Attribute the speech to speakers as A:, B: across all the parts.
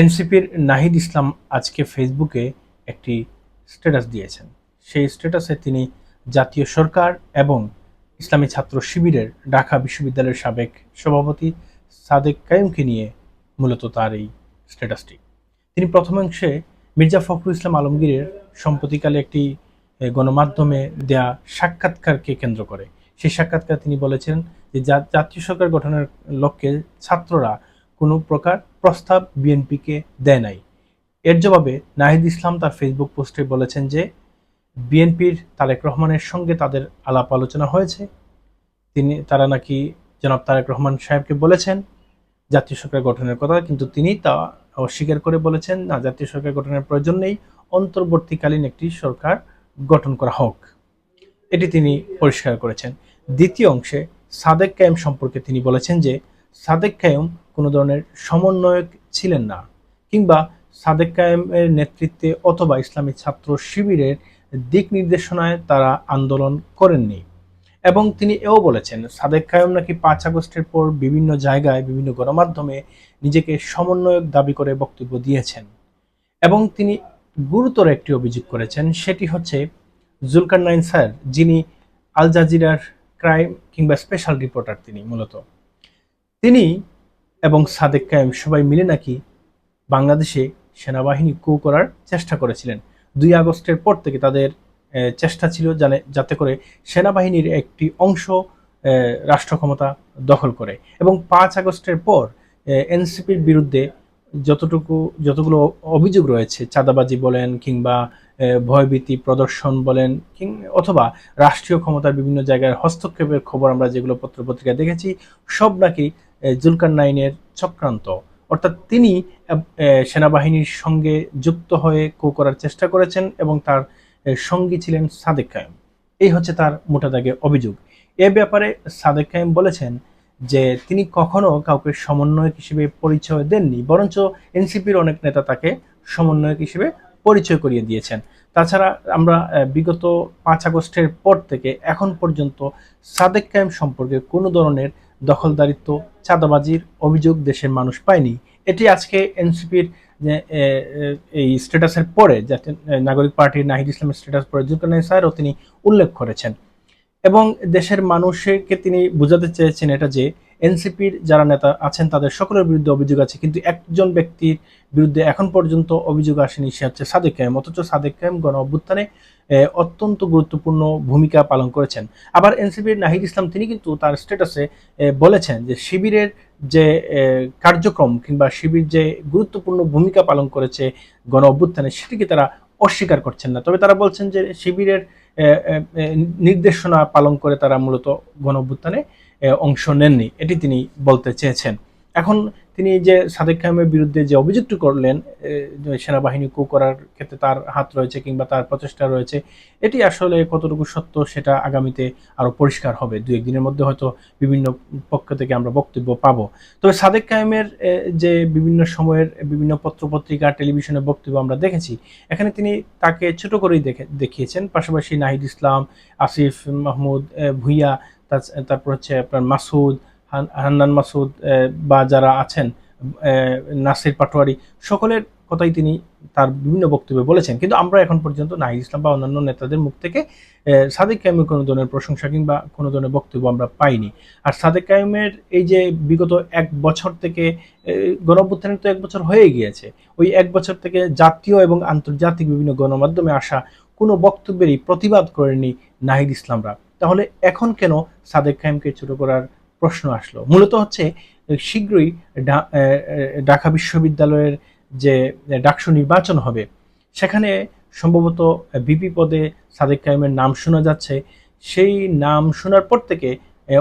A: এনসিপির নাহিদ ইসলাম আজকে ফেসবুকে একটি স্ট্যাটাস দিয়েছেন। সেই স্ট্যাটাসে তিনি জাতীয় সরকার এবং ইসলামী ছাত্র শিবিরের ঢাকা বিশ্ববিদ্যালয়ের সাবেক সভাপতি সাদেক কায়ুমকে নিয়ে মূলত তার এই স্ট্যাটাসটি। তিনি প্রথমাংশে মির্জা ফখরুল ইসলাম আলমগীরের সম্প্রতিকালে একটি গণমাধ্যমে দেয়া সাক্ষাৎকারকে কেন্দ্র করে। সেই সাক্ষাৎকার তিনি বলেছেন যে, জাতীয় সরকার গঠনের লক্ষ্যে ছাত্ররা কোনো প্রকার প্রস্তাব বিএনপিকে দেয় নাই। এর জবাবে নাহিদ ইসলাম তার ফেসবুক পোস্টে বলেছেন যে, বিএনপির তারেক রহমানের সঙ্গে তাদের আলাপ আলোচনা হয়েছে। তিনি, তারা নাকি জনাব তারেক রহমান সাহেবকে বলেছেন জাতীয় সরকার গঠনের কথা, কিন্তু তিনি তা অস্বীকার করে বলেছেন, না, জাতীয় সরকার গঠনের প্রয়োজন নেই, অন্তর্বর্তীকালীন একটি সরকার গঠন করা হোক। এটি তিনি পরিষ্কার করেছেন। দ্বিতীয় অংশে সাদেক কায়েম সম্পর্কে তিনি বলেছেন যে, সাদেক কায়েম কোনো ধরনের সমন্বয়ক ছিলেন না কিংবা সাদেক কায়েমের নেতৃত্বে অথবা ইসলামী ছাত্র শিবিরের দিক নির্দেশনায় তারা আন্দোলন করেননি। এবং তিনি এও বলেছেন, সাদেক কায়েম নাকি পাঁচ আগস্টের পর বিভিন্ন জায়গায়, বিভিন্ন গণমাধ্যমে নিজেকে সমন্বয়ক দাবি করে বক্তব্য দিয়েছেন। এবং তিনি গুরুতর একটি অভিযোগ করেছেন, সেটি হচ্ছে জুলকার নাইন স্যার, যিনি আল জাজিরার ক্রাইম কিংবা স্পেশাল রিপোর্টার তিনি মূলত। তিনি এবং সাদেক কায়েম সবাই মিলে নাকি বাংলাদেশে সেনাবাহিনী কু করার চেষ্টা করেছিলেন। দুই আগস্টের পর থেকে তাদের চেষ্টা ছিল জানে, যাতে করে সেনাবাহিনীর একটি অংশ রাষ্ট্র ক্ষমতা দখল করে এবং পাঁচ আগস্টের পর এনসিপির বিরুদ্ধে যতটুকু, যতগুলো অভিযোগ রয়েছে, চাঁদাবাজি বলেন কিংবা ভয়ভীতি প্রদর্শন বলেন কিং, অথবা রাষ্ট্রীয় ক্ষমতার বিভিন্ন জায়গায় হস্তক্ষেপের খবর আমরা যেগুলো পত্রপত্রিকায় দেখেছি, সব নাকি আহ, জুলকার নাইনের চক্রান্ত। অর্থাৎ তিনি সেনাবাহিনীর সঙ্গে যুক্ত হয়ে কো করার চেষ্টা করেছেন এবং তার সঙ্গী ছিলেন সাদেক কায়েম। এই হচ্ছে তার মোটা দাগে অভিযোগ। এ ব্যাপারে সাদেক কায়েম বলেছেন যে তিনি কখনো কাউকে সমন্বয়ক হিসেবে পরিচয় দেননি বরঞ্চ এনসিপির অনেক নেতা তাকে সমন্বয়ক হিসেবে পরিচয় করিয়ে দিয়েছেন। তাছাড়া আমরা বিগত পাঁচ আগস্টের পর থেকে এখন পর্যন্ত সাদেক কায়েম সম্পর্কে কোনো ধরনের দখলদারিত্ব, চাঁদাবাজির অভিযোগ দেশের মানুষ পায়নি। এটি আজকে এনসিপির এই স্ট্যাটাসের পরে, যাতে নাগরিক পার্টির নাহিদ ইসলামের স্ট্যাটাস পরে জুলকারনাইন স্যারও তিনি উল্লেখ করেছেন। এবং দেশের মানুষকে তিনি বোঝাতে চেয়েছেন এটা যে এনসিপির যারা নেতা আছেন, তাদের সকলের বিরুদ্ধে অভিযোগ আছে, কিন্তু একজন ব্যক্তির বিরুদ্ধে এখন পর্যন্ত অভিযোগ আসেনি, সে হচ্ছে সাদেক কায়েম অথচ সাদেক কায়েম গণ অভ্যুত্থানে অত্যন্ত গুরুত্বপূর্ণ ভূমিকা পালন করেছেন। আবার এনসিপির নাহিদ ইসলাম, তিনি কিন্তু তার স্ট্যাটাসে বলেছেন যে শিবিরের যে কার্যক্রম কিংবা শিবির যে গুরুত্বপূর্ণ ভূমিকা পালন করেছে গণ অভ্যুত্থানে, সেটিকে তারা অস্বীকার করছেন না। তবে তারা বলছেন যে শিবিরের নির্দেশনা পালন করে তারা মূলত গণ অভ্যুত্থানে অংশ নেননি। এটি তিনি বলতে চেয়েছেন। এখন তিনি যে সাদেক খামের বিরুদ্ধে যে অভিযোগটি করলেন সেনাবাহিনী কু করার ক্ষেত্রে তার হাত রয়েছে কিংবা তার প্রচেষ্টা রয়েছে, এটি আসলে কতটুকু সত্য সেটা আগামীতে আরও পরিষ্কার হবে। দু একদিনের মধ্যে হয়তো বিভিন্ন পক্ষ থেকে আমরা বক্তব্য পাবো। তবে সাদেক কায়েমের যে বিভিন্ন সময়ের, বিভিন্ন পত্রপত্রিকা, টেলিভিশনে বক্তব্য আমরা দেখেছি, এখানে তিনি তাকে ছোট করেই দেখে, দেখিয়েছেন। পাশাপাশি নাহিদ ইসলাম, আসিফ মাহমুদ ভুইয়া তারপর হচ্ছে আপনার মাসুদ হান্নান মাসুদ বা যারা আছেন নাসির পাটোয়ারি, সকলের কথাই তিনি তার বিভিন্ন বক্তব্যে বলেছেন। কিন্তু আমরা এখন পর্যন্ত নাহিদ ইসলাম বা অন্যান্য নেতাদের মুখ থেকে সাদেক কায়েমের কোনো ধরনের প্রশংসা কিংবা কোনো ধরনের বক্তব্য আমরা পাইনি। আর সাদেক কায়েমের এই যে বিগত এক বছর থেকে গণঅভ্যুত্থানের তো এক বছর হয়ে গিয়েছে। ওই এক বছর থেকে জাতীয় এবং আন্তর্জাতিক বিভিন্ন গণমাধ্যমে আসা কোনো বক্তব্যেরই প্রতিবাদ করেনি নাহিদ ইসলামরা। তাহলে এখন কেন সাদেক খাইমকে ছোট করার প্রশ্ন আসলো। মূলত হচ্ছে, শীঘ্রই ঢাকা বিশ্ববিদ্যালয়ের যে ডাকসু নির্বাচন হবে, সেখানে সম্ভবত বিপি পদে সাদেক কাইমের নাম শোনা যাচ্ছে। সেই নাম শোনার পর থেকে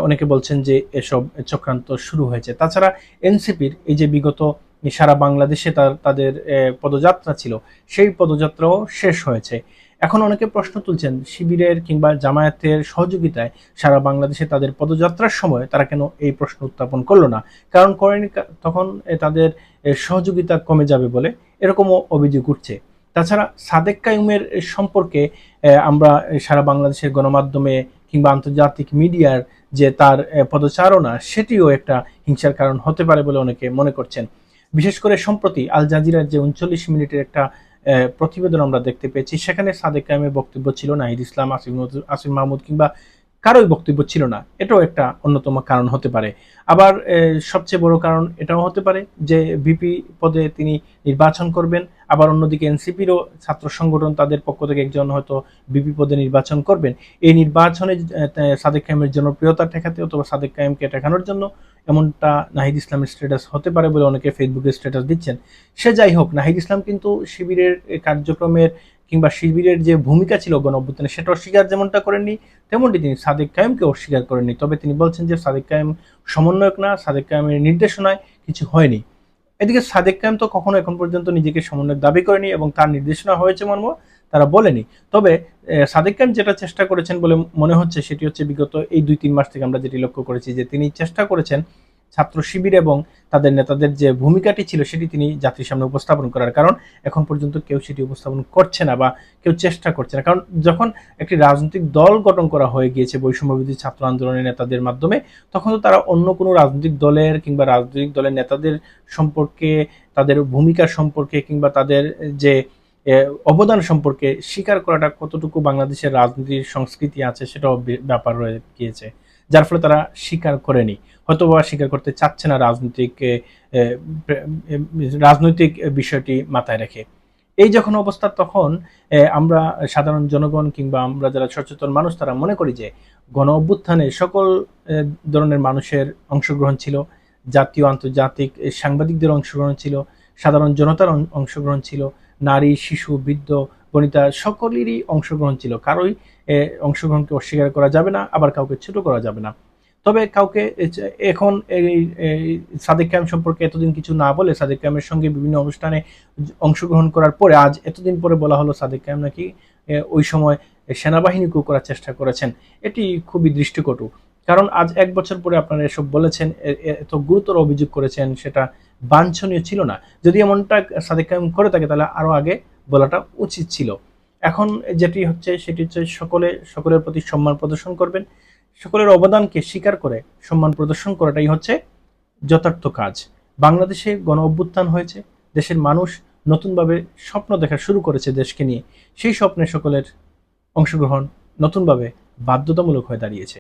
A: অনেকে বলছেন যে এসব চক্রান্ত শুরু হয়েছে। তাছাড়া এনসিপির এই যে বিগত সারা বাংলাদেশে তার, তাদের পদযাত্রা ছিল, সেই পদযাত্রাও শেষ হয়েছে। এখন অনেকে প্রশ্ন তুলছেন, শিবিরের কিংবা জামায়াতের সহযোগিতায় সারা বাংলাদেশে তাদের পদযাত্রার সময় তারা কেন এই প্রশ্ন উত্থাপন করল না? কারণ করেনি তখন তাদের সহযোগিতা কমে যাবে বলে এরকমও অভিযোগ উঠছে। তাছাড়া সাদেক কায়ুমের সম্পর্কে আমরা সারা বাংলাদেশের গণমাধ্যমে কিংবা আন্তর্জাতিক মিডিয়ার যে তার পদচারণা, সেটিও একটা হিংসার কারণ হতে পারে বলে অনেকে মনে করছেন। বিশেষ করে সম্প্রতি আল জাজিরার যে উনচল্লিশ মিনিটের একটা প্রতিবেদন আমরা দেখতে পেয়েছি, সেখানে সাদেক কায়েমের বক্তব্য ছিল নাহিদ ইসলাম আসিম আসিফ আসিম মাহমুদ কিংবা কারোই বক্তব্য ছিল না। এটাও একটা অন্যতম কারণ হতে পারে। আবার সবচেয়ে বড় কারণ এটাও হতে পারে যে, ভিপি পদে তিনি নির্বাচন করবেন। আবার অন্যদিকে এনসিপিরও ছাত্র সংগঠন তাদের পক্ষ থেকে একজন হয়তো বিপি পদে নির্বাচন করবেন। এই নির্বাচনে সাদেক কায়েমের জনপ্রিয়তা ঠেকাতে অথবা সাদেক কায়েমকে ঠেকানোর জন্য এমনটা নাহিদ ইসলামের স্ট্যাটাস হতে পারে বলে অনেকে ফেসবুকে স্ট্যাটাস দিচ্ছেন। সে যাই হোক, নাহিদ ইসলাম কিন্তু শিবিরের কার্যক্রমের কিংবা শিবিরের যে ভূমিকা ছিল গণ অভ্যুত্থানে সেটা অস্বীকার যেমনটা করেননি, তেমনটি তিনি সাদেক কায়েমকে অস্বীকার করেননি। তবে তিনি বলছেন যে সাদেক কায়েম সমন্বয়ক না, সাদেক কায়েমের নির্দেশনায় কিছু হয়নি। এদিকে সাদেক কায়েম তো কখনো এখন পর্যন্ত নিজেকে সমন্বয়ক দাবি করেনি এবং তার নির্দেশনা হয়েছে মর্ম, তারা বলেনি। তবে সাদেক কায়েম যেটা চেষ্টা করেছেন বলে মনে হচ্ছে, সেটি হচ্ছে বিগত এই দুই তিন মাস থেকে আমরা যেটি লক্ষ্য করেছি যে তিনি চেষ্টা করেছেন ছাত্র শিবির এবং তাদের নেতাদের যে ভূমিকাটি ছিল সেটি তিনি জাতির সামনে উপস্থাপন করার কারণ এখন পর্যন্ত কেউ সেটি উপস্থাপন করছে না বা কেউ চেষ্টা করছে না। কারণ যখন একটি রাজনৈতিক দল গঠন করা হয়ে গিয়েছে বৈষম্যবিধি ছাত্র আন্দোলনের নেতাদের মাধ্যমে, তখন তো তারা অন্য কোনো রাজনৈতিক দলের কিংবা রাজনৈতিক দলের নেতাদের সম্পর্কে, তাদের ভূমিকা সম্পর্কে কিংবা তাদের যে অবদান সম্পর্কে স্বীকার করাটা কতটুকু বাংলাদেশের রাজনীতির সংস্কৃতি আছে সেটাও ব্যাপার রয়ে গিয়েছে। যার ফলে তারা স্বীকার করেনি। হয়তো বা স্বীকার করতে চাচ্ছে না রাজনৈতিক রাজনৈতিক বিষয়টি মাথায় রেখে। এই যখন অবস্থা, তখন আমরা সাধারণ জনগণ কিংবা আমরা যারা সচেতন মানুষ, তারা মনে করি যে গণ অভ্যুত্থানে সকল ধরনের মানুষের অংশগ্রহণ ছিল। জাতীয়, আন্তর্জাতিক সাংবাদিকদের অংশগ্রহণ ছিল। সাধারণ জনতার অংশগ্রহণ ছিল। নারী, শিশু, বৃদ্ধ বনিতা, সকলেরই অংশগ্রহণ ছিল। কারোই অংশগ্রহণকে অস্বীকার করা যাবে না, আবার কাউকে ছোট করা যাবে না। তবে কাউকে এখন এই সাদেক ক্যাম্প সম্পর্কে এতদিন কিছু না বলে সাদেক ক্যাম্পের সঙ্গে বিভিন্ন অনুষ্ঠানে অংশগ্রহণ করার পরে আজ এতদিন পরে বলা হলো সাদেক ক্যাম্প নাকি ওই সময় সেনাবাহিনীকেও করার চেষ্টা করেছেন। এটি খুবই দৃষ্টিকটু। কারণ আজ এক বছর পরে আপনারা এসব বলেছেন এত গুরুতর অভিযোগ করেছেন, সেটা বাঞ্ছনীয় ছিল না। যদি এমনটা সাদেক কায়েম করে থাকে, তাহলে আরও আগে বলাটা উচিত ছিল। এখন যেটি হচ্ছে, সেটি হচ্ছে সকলে, সকলের প্রতি সম্মান প্রদর্শন করবেন। সকলের অবদানকে স্বীকার করে সম্মান প্রদর্শন করাটাই হচ্ছে যথার্থ কাজ। বাংলাদেশে গণ অভ্যুত্থান হয়েছে, দেশের মানুষ নতুনভাবে স্বপ্ন দেখা শুরু করেছে দেশকে নিয়ে। সেই স্বপ্নে সকলের অংশগ্রহণ নতুনভাবে বাধ্যতামূলক হয়ে দাঁড়িয়েছে।